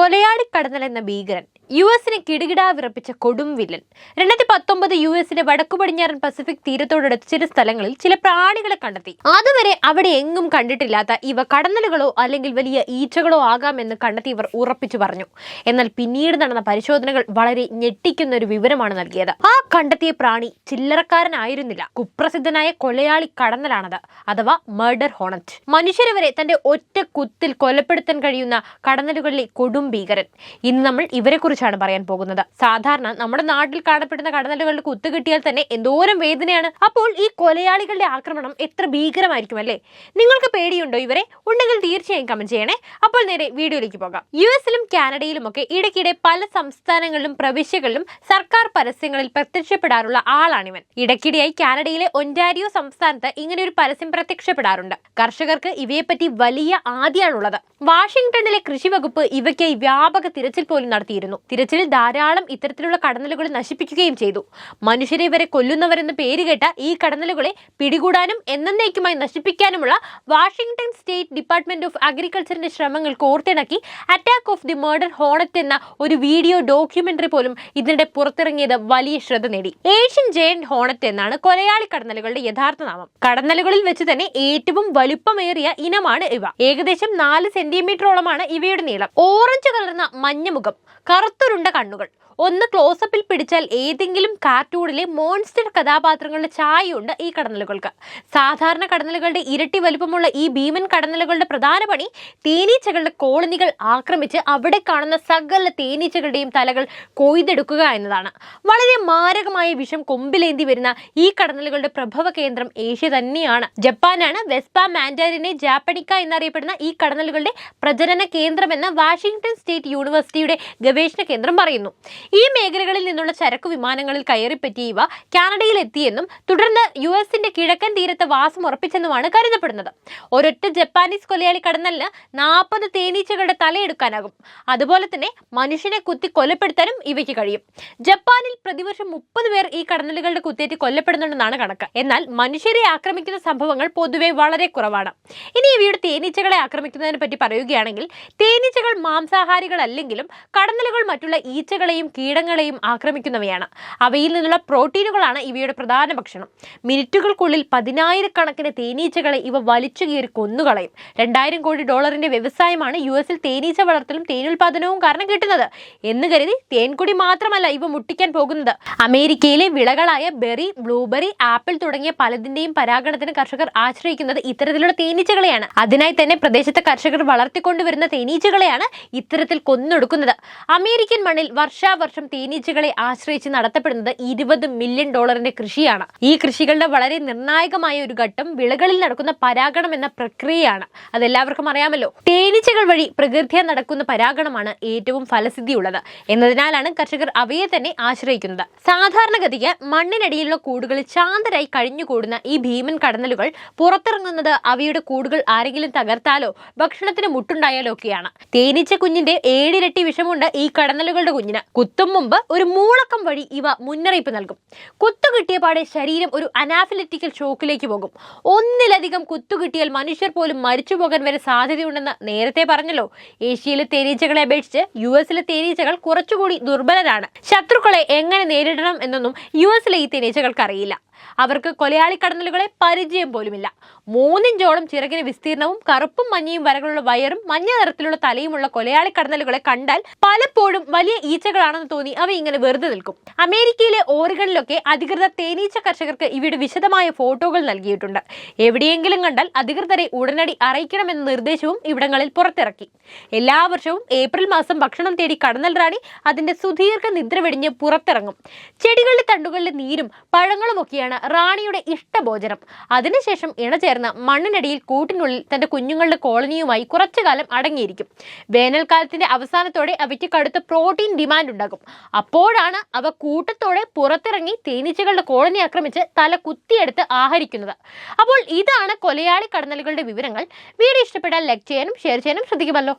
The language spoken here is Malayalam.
കൊലയാളി കടന്നൽ എന്ന ഭീകരൻ യു എസിനെ കിടുകിടാ വിറപ്പിച്ച കൊടും വില്ലൻ. രണ്ടായിരത്തി പത്തൊമ്പത് യു എസിന്റെ വടക്കു പടിഞ്ഞാറൻ പസഫിക് തീരത്തോടടുത്ത് ചില സ്ഥലങ്ങളിൽ ചില പ്രാണികളെ കണ്ടെത്തി. അതുവരെ അവിടെ എങ്ങും കണ്ടിട്ടില്ലാത്ത ഇവ കടന്നലുകളോ അല്ലെങ്കിൽ വലിയ ഈച്ചകളോ ആകാമെന്ന് കണ്ടെത്തി ഇവർ ഉറപ്പിച്ചു പറഞ്ഞു. എന്നാൽ പിന്നീട് നടന്ന പരിശോധനകൾ വളരെ ഞെട്ടിക്കുന്ന ഒരു വിവരമാണ് നൽകിയത്. ആ കണ്ടെത്തിയ പ്രാണി ചില്ലറക്കാരനായിരുന്നില്ല. കുപ്രസിദ്ധനായ കൊലയാളി കടന്നലാണത് അഥവാ മർഡർ ഹോണറ്റ് മനുഷ്യരെ വരെ തന്റെ ഒറ്റ കുത്തിൽ കൊലപ്പെടുത്താൻ കഴിയുന്ന കടന്നലുകളിലെ കൊടും ഭീകരൻ. ഇന്ന് നമ്മൾ ഇവരെ കുറിച്ചാണ് പറയാൻ പോകുന്നത്. സാധാരണ നമ്മുടെ നാട്ടിൽ കാണപ്പെടുന്ന കടന്നലുകളുടെ കുത്തു കിട്ടിയാൽ തന്നെ എന്തോരം വേദനയാണ്. അപ്പോൾ ഈ കൊലയാളികളുടെ ആക്രമണം എത്ര ഭീകരമായിരിക്കും അല്ലേ? നിങ്ങൾക്ക് പേടിയുണ്ടോ ഇവരെ? ഉണ്ടെങ്കിൽ തീർച്ചയായും കമന്റ് ചെയ്യണേ. അപ്പോൾ നേരെ വീഡിയോയിലേക്ക് പോകാം. യു എസിലും കാനഡയിലും ഒക്കെ ഇടയ്ക്കിടെ പല സംസ്ഥാനങ്ങളിലും പ്രവിശ്യകളിലും സർക്കാർ പരസ്യങ്ങളിൽ പ്രത്യക്ഷപ്പെടാറുള്ള ആളാണിവൻ. ഇടയ്ക്കിടെയായി കാനഡയിലെ ഒന്റാരിയോ സംസ്ഥാനത്ത് ഇങ്ങനെ ഒരു പരസ്യം പ്രത്യക്ഷപ്പെടാറുണ്ട്. കർഷകർക്ക് ഇവയെപ്പറ്റി വലിയ ആദ്യമാണുള്ളത് വാഷിംഗ്ടണിലെ കൃഷി വകുപ്പ് ഇവയ്ക്കായി വ്യാപക തിരച്ചിൽ പോലും നടത്തിയിരുന്നു. തിരച്ചിലിൽ ധാരാളം ഇത്തരത്തിലുള്ള കടന്നലുകൾ നശിപ്പിക്കുകയും ചെയ്തു. മനുഷ്യരെ ഇവരെ കൊല്ലുന്നവരെന്ന് പേര് കേട്ട ഈ കടന്നലുകളെ പിടികൂടാനും എന്നേക്കുമായി നശിപ്പിക്കാനുമുള്ള വാഷിംഗ്ടൺ സ്റ്റേറ്റ് ഡിപ്പാർട്ട്മെന്റ് ഓഫ് അഗ്രികൾച്ചറിന്റെ ശ്രമങ്ങൾ കോർത്തിണക്കി attack of the murder hornet എന്ന ഒരു വീഡിയോ ഡോക്യുമെന്ററി പോലും ഇതിനിടെ പുറത്തിറങ്ങിയത് വലിയ ശ്രദ്ധ നേടി. ഏഷ്യൻ ജയന്റ് ഹോണറ്റ് എന്നാണ് കൊലയാളി കടന്നലുകളുടെ യഥാർത്ഥ നാമം. കടന്നലുകളിൽ വെച്ച് തന്നെ ഏറ്റവും വലുപ്പമേറിയ ഇനമാണ് ഇവ. ഏകദേശം നാല് സെന്റിമീറ്ററോളമാണ് ഇവയുടെ നീളം. ഓറഞ്ച് കലർന്ന മഞ്ഞമുഖം കറുത്തുരുണ്ട കണ്ണുകൾ ഒന്ന് ക്ലോസപ്പിൽ പിടിച്ചാൽ ഏതെങ്കിലും കാർട്ടൂണിലെ മോൺസ്റ്റർ കഥാപാത്രങ്ങളുടെ ചായയുണ്ട് ഈ കടന്നലുകൾക്ക്. സാധാരണ കടന്നലുകളുടെ ഇരട്ടി വലുപ്പമുള്ള ഈ ഭീമൻ കടന്നലുകളുടെ പ്രധാന പണി തേനീച്ചകളുടെ കോളനികൾ ആക്രമിച്ച് അവിടെ കാണുന്ന സകല തേനീച്ചകളുടെയും തലകൾ കൊയ്തെടുക്കുക എന്നതാണ്. വളരെ മാരകമായ വിഷം കൊമ്പിലേന്തി വരുന്ന ഈ കടന്നലുകളുടെ പ്രഭവ കേന്ദ്രം ഏഷ്യ തന്നെയാണ്. ജപ്പാനാണ് വെസ്പ മാൻഡാരിനെ ജാപ്പണിക്ക എന്നറിയപ്പെടുന്ന ഈ കടന്നലുകളുടെ പ്രജനന കേന്ദ്രമെന്ന് വാഷിംഗ്ടൺ സ്റ്റേറ്റ് യൂണിവേഴ്സിറ്റിയുടെ ഗവേഷണ കേന്ദ്രം പറയുന്നു. ഈ മേഖലകളിൽ നിന്നുള്ള ചരക്കു വിമാനങ്ങളിൽ കയറിപ്പറ്റി ഇവ കാനഡയിൽ എത്തിയെന്നും തുടർന്ന് യു എസിന്റെ കിഴക്കൻ തീരത്ത് വാസം ഉറപ്പിച്ചെന്നുമാണ് കരുതപ്പെടുന്നത്. ഒരൊറ്റ ജപ്പാനീസ് കൊലയാളി കടന്നലിന് നാൽപ്പത് തേനീച്ചകളുടെ തലയെടുക്കാനാകും. അതുപോലെ തന്നെ മനുഷ്യനെ കുത്തി കൊലപ്പെടുത്താനും ഇവയ്ക്ക് കഴിയും. ജപ്പാനിൽ പ്രതിവർഷം മുപ്പത് പേർ ഈ കടന്നലുകളുടെ കുത്തേറ്റ് കൊല്ലപ്പെടുന്നുണ്ടെന്നാണ് കണക്ക്. എന്നാൽ മനുഷ്യരെ ആക്രമിക്കുന്ന സംഭവങ്ങൾ പൊതുവെ വളരെ കുറവാണ്. ഇനി ഇവയുടെ തേനീച്ചകളെ ആക്രമിക്കുന്നതിനെ പറ്റി പറയുകയാണെങ്കിൽ തേനീച്ചകൾ മാംസാഹാരികളല്ലെങ്കിലും കടന്നലുകൾ മറ്റുള്ള ഈച്ചകളെയും കീടങ്ങളെയും ആക്രമിക്കുന്നവയാണ്. അവയിൽ നിന്നുള്ള പ്രോട്ടീനുകളാണ് ഇവയുടെ പ്രധാന ഭക്ഷണം. മിനിറ്റുകൾക്കുള്ളിൽ പതിനായിരക്കണക്കിന് തേനീച്ചകളെ ഇവ വലിച്ചു കീറി കൊന്നുകളയും. രണ്ടായിരം കോടി ഡോളറിന്റെ വ്യവസായമാണ് യു എസിൽ തേനീച്ച വളർത്തലും തേനുൽപാദനവും കാരണം കിട്ടുന്നത്. എന്ന് കരുതി തേൻകുടി മാത്രമല്ല ഇവ മുട്ടിക്കാൻ പോകുന്നത്. അമേരിക്കയിലെ വിളകളായ ബെറി ബ്ലൂബെറി ആപ്പിൾ തുടങ്ങിയ പലതിന്റെയും പരാഗണത്തിന് കർഷകർ ആശ്രയിക്കുന്നത് ഇത്തരത്തിലുള്ള തേനീച്ചകളെയാണ്. അതിനായി തന്നെ പ്രദേശത്തെ കർഷകർ വളർത്തിക്കൊണ്ടുവരുന്ന തേനീച്ചകളെയാണ് ഇത്തരത്തിൽ കൊന്നൊടുക്കുന്നത്. അമേരിക്കൻ മണ്ണിൽ വർഷാവർഷം തേനീച്ചകളെ ആശ്രയിച്ച് നടത്തപ്പെടുന്നത് ഇരുപത് മില്യൺ ഡോളറിന്റെ കൃഷിയാണ്. ഈ കൃഷികളുടെ വളരെ നിർണായകമായ ഒരു ഘട്ടം വിളകളിൽ നടക്കുന്ന പരാഗണം എന്ന പ്രക്രിയയാണ്. അതെല്ലാവർക്കും അറിയാമല്ലോ. തേനീച്ചകൾ വഴി പ്രകൃതിയെ നടക്കുന്ന പരാഗണമാണ് ഏറ്റവും ഫലസിദ്ധിയുള്ളത്. എന്നതിനാലാണ് കർഷകർ അവയെ തന്നെ ആശ്രയിക്കുന്നത്. സാധാരണഗതിക്ക് മണ്ണിനടിയിലുള്ള കൂടുകൾ ശാന്തരായി കഴിഞ്ഞുകൂടുന്ന ഈ ഭീമൻ കടന്നലുകൾ പുറത്തിറങ്ങുന്നത് അവയുടെ കൂടുകൾ ആരെങ്കിലും തകർത്താലോ ഭക്ഷണത്തിന് മുട്ടുണ്ടായാലോ ഒക്കെയാണ്. തേനീച്ച കുഞ്ഞിന്റെ ഏഴിരട്ടി വിഷമുണ്ട് ഈ കടന്നലുകളുടെ കുഞ്ഞിന്. കുത്തും മുമ്പ് ഒരു മൂളക്കം വഴി ഇവ മുന്നറിയിപ്പ് നൽകും. കുത്തു കിട്ടിയ പാടെ ശരീരം ഒരു അനാഫിലറ്റിക്കൽ ഷോക്കിലേക്ക് പോകും. ഒന്നിലധികം കുത്തു കിട്ടിയാൽ മനുഷ്യർ പോലും മരിച്ചു പോകാൻ വരെ സാധ്യതയുണ്ടെന്ന് നേരത്തെ പറഞ്ഞല്ലോ. ഏഷ്യയിലെ തേനീച്ചകളെ അപേക്ഷിച്ച് യു എസിലെ തേനീച്ചകൾ കുറച്ചുകൂടി ദുർബലരാണ്. ശത്രുക്കളെ എങ്ങനെ നേരിടണം എന്നൊന്നും യു എസിലെ ഈ തേനീച്ചകൾക്ക് അറിയില്ല. അവർക്ക് കൊലയാളി കടന്നലുകളെ പരിചയം പോലുമില്ല. മൂന്നിഞ്ചോളം ചിറകിന് വിസ്തീർണവും കറുപ്പും മഞ്ഞയും വരകളുള്ള വയറും മഞ്ഞ നിറത്തിലുള്ള തലയുമുള്ള കൊലയാളി കടന്നലുകളെ കണ്ടാൽ പലപ്പോഴും വലിയ ഈച്ചകളാണെന്ന് തോന്നി അവ ഇങ്ങനെ വെറുതെ നിൽക്കും. അമേരിക്കയിലെ ഓറുകളിലൊക്കെ അധികൃത തേനീച്ച കർഷകർക്ക് ഇവയുടെ വിശദമായ ഫോട്ടോകൾ നൽകിയിട്ടുണ്ട്. എവിടെയെങ്കിലും കണ്ടാൽ അധികൃതരെ ഉടനടി അറിയിക്കണമെന്ന നിർദ്ദേശവും ഇവിടങ്ങളിൽ പുറത്തിറക്കി. എല്ലാ വർഷവും ഏപ്രിൽ മാസം ഭക്ഷണം തേടി കടന്നൽ റാണി അതിന്റെ സുദീർഘ നിദ്ര വെടിഞ്ഞ് പുറത്തിറങ്ങും. ചെടികളുടെ തണ്ടുകളിലെ നീരും പഴങ്ങളും ഒക്കെയാണ് റാണിയുടെ ഇഷ്ടഭോജനം. അതിനുശേഷം ഇണചേർന്ന് മണ്ണിനടിയിൽ കൂട്ടിനുള്ളിൽ തന്റെ കുഞ്ഞുങ്ങളുടെ കോളനിയുമായി കുറച്ചു കാലം അടങ്ങിയിരിക്കും. വേനൽക്കാലത്തിന്റെ അവസാനത്തോടെ അവയ്ക്ക് കടുത്ത പ്രോട്ടീൻ ഡിമാൻഡ് ഉണ്ടാകും. അപ്പോഴാണ് അവ കൂട്ടത്തോടെ പുറത്തിറങ്ങി തേനീച്ചകളുടെ കോളനി ആക്രമിച്ച് തല കുത്തിയെടുത്ത് ആഹരിക്കുന്നത്. അപ്പോൾ ഇതാണ് കൊലയാളി കടന്നലുകളുടെ വിവരങ്ങൾ. വീഡിയോ ഇഷ്ടപ്പെട്ടാൽ ലൈക്ക് ചെയ്യാനും ഷെയർ ചെയ്യാനും ശ്രദ്ധിക്കുമല്ലോ.